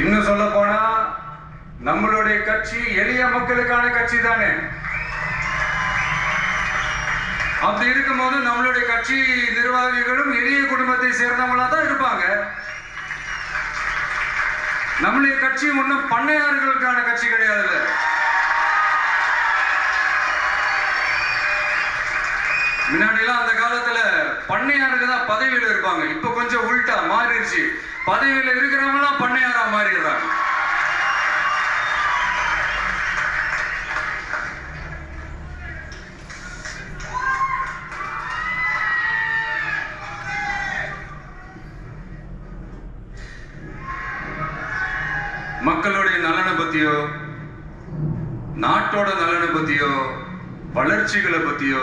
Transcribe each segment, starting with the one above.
இன்னும் சொல்ல போனா நம்மளுடைய கட்சி எளிய மக்களுக்கான கட்சி தானே. அப்படி இருக்கும்போது நம்மளுடைய கட்சி நிர்வாகிகளும் எளிய குடும்பத்தை சேர்ந்தவங்களா தான் இருப்பாங்க. நம்மளுடைய கட்சி ஒன்றும் பண்ணையார்களுக்கான கட்சி கிடையாதுல்ல. முன்னாடிலாம் அந்த காலத்துல பண்ணையாருக்கு தான் பதவியில இருப்பாங்க. இப்ப கொஞ்சம் உள்டா மாறிடுச்சு. பதவியில இருக்கிறவங்களாம் பண்ணையாரா மாறிடுறாங்க. மக்களுடைய நலனை பத்தியோ நாட்டோட நலனை பத்தியோ வளர்ச்சிகளை பத்தியோ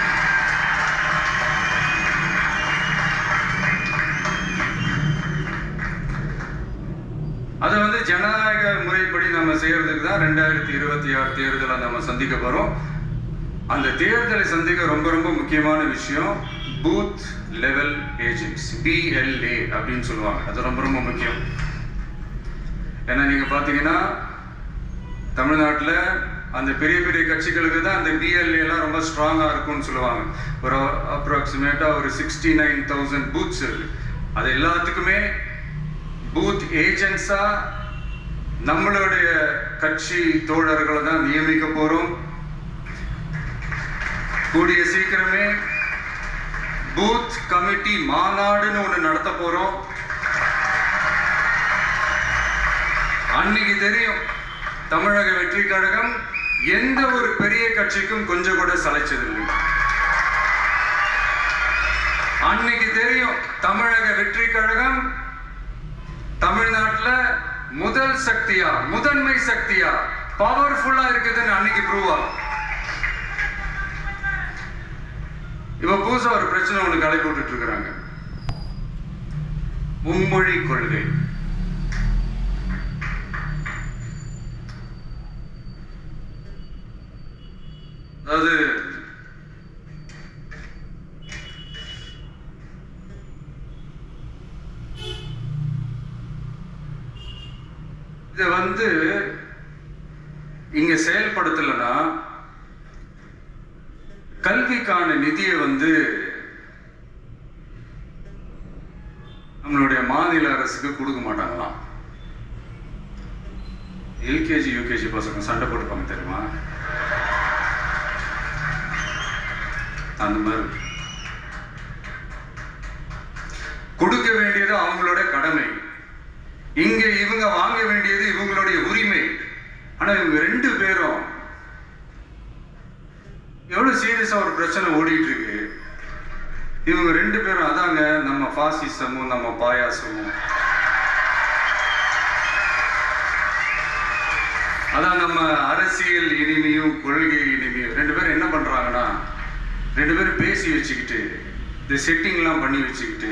ஜனநாயக முறைப்படி நம்ம செய்யறதுக்கு தான் ரெண்டாயிரத்தி இருபத்தி ஆறு தேர்தலை நம்ம சந்திக்க போறோம். அந்த தேர்தலை சந்திக்க ரொம்ப ரொம்ப முக்கியமான விஷயம் பூத் லெவல் ஏஜென்ட்ஸ் பிஎல்ஏ அப்படின்னு சொல்லுவாங்க. அது ரொம்ப ரொம்ப முக்கியம். ஏன்னா நீங்க பாத்தீங்கன்னா தமிழ்நாட்டில் அந்த பெரிய பெரிய கட்சிகளுக்கு தான் அந்த பிஎல்ஏலாம் எல்லாம் ரொம்ப ஸ்ட்ராங்காக இருக்கும்னு சொல்லுவாங்க. ஒரு அப்ராக்சிமேட்டாக ஒரு சிக்ஸ்டி நைன் தௌசண்ட் பூத்ஸ் இருக்கு. அது எல்லாத்துக்குமே பூத் ஏஜென்ட்ஸா நம்மளுடைய கட்சி தோழர்களை தான் நியமிக்க போறோம். கூடிய சீக்கிரமே பூத் கமிட்டி மாநாடுன்னு ஒன்று நடத்த போறோம். அன்னைக்கு தெரியும் தமிழக வெற்றி கழகம் எந்த ஒரு பெரிய கட்சிக்கும் கொஞ்சம் கூட சளைச்சதில்லை. அன்னைக்கு தெரியும் தமிழக வெற்றி கழகம் தமிழ்நாட்டில் முதல் சக்தியா? முதன்மை சக்தியா? பவர்ஃபுல்லா இருக்குதுன்னு அன்னைக்கு ப்ரூவ் ஆகும். இப்ப புதுசா ஒரு பிரச்சனை ஒண்ணு கலை போட்டுட்டு இருக்கிறாங்க மும்மொழி கொள்கை அதாவது இதை வந்து இங்க செயல்படுத்தலைன்னா கல்விக்கான நிதியை வந்து நம்மளுடைய மாநில அரசுக்கு கொடுக்க மாட்டாங்களாம். எல்கேஜி யூகேஜி பசங்க சண்டை போட்டுப்பாங்க தெரியுமா? அந்த மாதிரி. கொடுக்க வேண்டியது அவங்களோட கடமை. இங்கே இவங்க வாங்க வேண்டியது இவங்களுடைய உரிமை. ஆனா இவங்க ரெண்டு பேரும் எவ்வளவு சீரியஸா ஒரு பிரச்சனை ஓடிட்டு இருக்கு இவங்க ரெண்டு பேரும் அதாங்க நம்ம பாசிசமும் நம்ம பாயாசமும். அதான் நம்ம அரசியல் இனிமையும் கொள்கை இனிமையும். ரெண்டு பேரும் என்ன பண்றாங்கன்னா ரெண்டு பேரும் பேசி வச்சுக்கிட்டு இந்த செட்டிங்லாம் பண்ணி வச்சுக்கிட்டு